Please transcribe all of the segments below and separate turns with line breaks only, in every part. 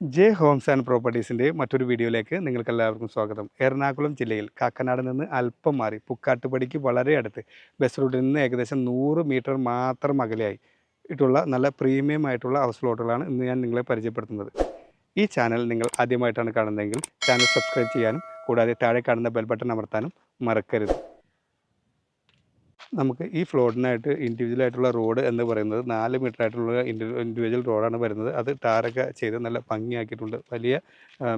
J Holmes and പ്രോപ്പർട്ടീസിന്റെ മറ്റൊരു വീഡിയോയിലേക്ക് നിങ്ങൾക്ക് എല്ലാവർക്കും സ്വാഗതം. എറണാകുളം ജില്ലയിൽ കാക്കനാട് നിന്ന് അല്പം മാറി പുക്കാട്ടുപടിക്ക് വളരെ അടുത്ത് ബസ് റൂട്ടിൽ നിന്ന് ഏകദേശം നൂറ് മീറ്റർ മാത്രം അകലെയായി ഇട്ടുള്ള നല്ല പ്രീമിയം ആയിട്ടുള്ള ഹൗസ് പ്ലോട്ടുകളാണ് ഇന്ന് ഞാൻ നിങ്ങളെ പരിചയപ്പെടുത്തുന്നത്. ഈ ചാനൽ നിങ്ങൾ ആദ്യമായിട്ടാണ് കാണുന്നതെങ്കിൽ ചാനൽ സബ്സ്ക്രൈബ് ചെയ്യാനും കൂടാതെ താഴെ കാണുന്ന ബെൽ ബട്ടൺ അമർത്താനും മറക്കരുത്. നമുക്ക് ഈ ഫ്ലോഡിനായിട്ട് ഇൻഡിവിജ്വൽ ആയിട്ടുള്ള റോഡ് എന്ന് പറയുന്നത് നാല് മീറ്റർ ആയിട്ടുള്ള ഇൻഡിവിജ്വൽ റോഡാണ് വരുന്നത്. അത് ടാറൊക്കെ ചെയ്ത് നല്ല ഭംഗിയാക്കിയിട്ടുണ്ട്. വലിയ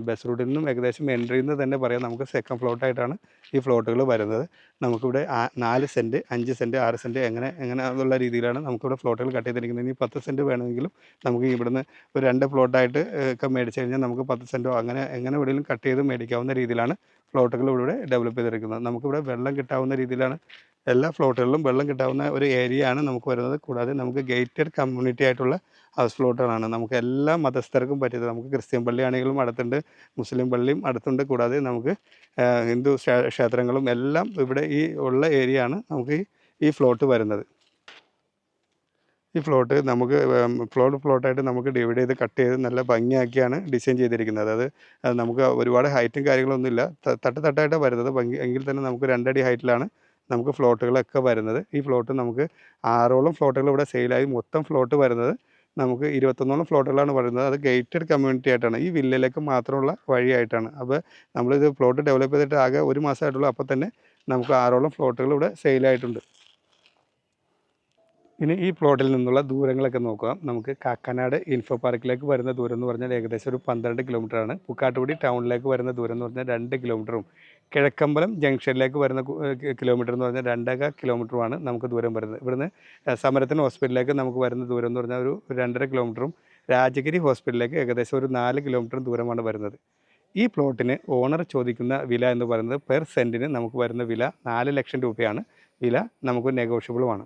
ബസ് റൂട്ടിൽ നിന്നും ഏകദേശം എൻട്രിയിൽ നിന്ന് തന്നെ പറയാം. നമുക്ക് സെക്കൻഡ് ഫ്ലോട്ടായിട്ടാണ് ഈ ഫ്ലോട്ടുകൾ വരുന്നത്. നമുക്കിവിടെ നാല് സെന്റ് അഞ്ച് സെന്റ് ആറ് സെന്റ് എങ്ങനെ എങ്ങനെ എന്നുള്ള രീതിയിലാണ് നമുക്കിവിടെ ഫ്ലോട്ടുകൾ കട്ട് ചെയ്തിരിക്കുന്നത്. ഇനി പത്ത് സെന്റ് വേണമെങ്കിലും നമുക്ക് ഇവിടുന്ന് ഒരു രണ്ട് ഫ്ലോട്ടായിട്ട് ഒക്കെ മേടിച്ച് കഴിഞ്ഞാൽ നമുക്ക് പത്ത് സെന്റോ അങ്ങനെ എങ്ങനെ എവിടെയെങ്കിലും കട്ട് ചെയ്ത് മേടിക്കാവുന്ന രീതിയിലാണ് ഫ്ലോട്ടുകൾ ഇവിടെ ഡെവലപ്പ് ചെയ്തിരിക്കുന്നത്. നമുക്കിവിടെ വെള്ളം കിട്ടാവുന്ന രീതിയിലാണ് എല്ലാ ഫ്ലോട്ടുകളിലും വെള്ളം കിട്ടാവുന്ന ഒരു ഏരിയ ആണ് നമുക്ക് വരുന്നത്. കൂടാതെ നമുക്ക് ഗേറ്റഡ് കമ്മ്യൂണിറ്റി ആയിട്ടുള്ള ഹൗസ് ഫ്ലോട്ടുകളാണ് നമുക്ക് എല്ലാ മതസ്ഥർക്കും പറ്റിയത് നമുക്ക് ക്രിസ്ത്യൻ പള്ളി ആണെങ്കിലും അടുത്തുണ്ട് മുസ്ലിം പള്ളിയും അടുത്തുണ്ട്. കൂടാതെ നമുക്ക് ഹിന്ദു ക്ഷേത്രങ്ങളും എല്ലാം ഇവിടെ ഈ ഉള്ള ഏരിയ ആണ് നമുക്ക് ഈ ഫ്ലോട്ട് വരുന്നത്. ഈ ഫ്ലോട്ട് നമുക്ക് ഫ്ലോട്ട് ഫ്ലോട്ടായിട്ട് നമുക്ക് ഡിവൈഡ് ചെയ്ത് കട്ട് ചെയ്ത് നല്ല ഭംഗിയാക്കിയാണ് ഡിസൈൻ ചെയ്തിരിക്കുന്നത്. അത് നമുക്ക് ഒരുപാട് ഹൈറ്റും കാര്യങ്ങളൊന്നുമില്ല. ഇല്ല തട്ട് തട്ടായിട്ടാണ് വരുന്നത്. ഭംഗി എങ്കിൽ തന്നെ നമുക്ക് രണ്ടടി ഹൈറ്റിലാണ് നമുക്ക് ഫ്ലോട്ടുകളൊക്കെ വരുന്നത്. ഈ ഫ്ലോട്ട് നമുക്ക് ആറോളം ഫ്ലോട്ടുകൾ ഇവിടെ സെയിലായി മൊത്തം ഫ്ലോട്ട് വരുന്നത് നമുക്ക് ഇരുപത്തൊന്നോളം ഫ്ലോട്ടുകളാണ് വരുന്നത്. അത് ഗേറ്റഡ് കമ്മ്യൂണിറ്റി ആയിട്ടാണ്. ഈ വില്ലയിലേക്ക് മാത്രമുള്ള വഴിയായിട്ടാണ്. അപ്പോൾ നമ്മളിത് ഫ്ലോട്ട് ഡെവലപ്പ് ചെയ്തിട്ട് ആകെ ഒരു മാസമായിട്ടുള്ളൂ. അപ്പോൾ തന്നെ നമുക്ക് ആറോളം ഫ്ലോട്ടുകൾ ഇവിടെ സെയിലായിട്ടുണ്ട് ഇനി ഈ പ്ലോട്ടിൽ നിന്നുള്ള ദൂരങ്ങളൊക്കെ നോക്കുക നമുക്ക് കാക്കനാട് ഇൻഫോ പാർക്കിലേക്ക് വരുന്ന ദൂരം എന്ന് പറഞ്ഞാൽ ഏകദേശം ഒരു പന്ത്രണ്ട് ആണ്. പുക്കാട്ടുപടി ടൗണിലേക്ക് വരുന്ന ദൂരം എന്ന് പറഞ്ഞാൽ രണ്ട് കിലോമീറ്ററും കിഴക്കമ്പലം ജംഗ്ഷനിലേക്ക് വരുന്ന കിലോമീറ്റർ എന്ന് പറഞ്ഞാൽ രണ്ടര കിലോമീറ്ററുമാണ് നമുക്ക് ദൂരം വരുന്നത്. ഇവിടുന്ന് സമരത്തിന് ഹോസ്പിറ്റലിലേക്ക് നമുക്ക് വരുന്ന ദൂരം എന്ന് പറഞ്ഞാൽ ഒരു രണ്ടര കിലോമീറ്ററും രാജഗിരി ഹോസ്പിറ്റലിലേക്ക് ഏകദേശം ഒരു നാല് കിലോമീറ്റർ ദൂരമാണ് വരുന്നത്. ഈ പ്ലോട്ടിന് ഓണർ ചോദിക്കുന്ന വില എന്ന് പറയുന്നത് പെർ സെന്റിന് നമുക്ക് വരുന്ന വില നാല് ലക്ഷം രൂപയാണ്. വില നമുക്ക് നെഗോഷ്യബിളുമാണ്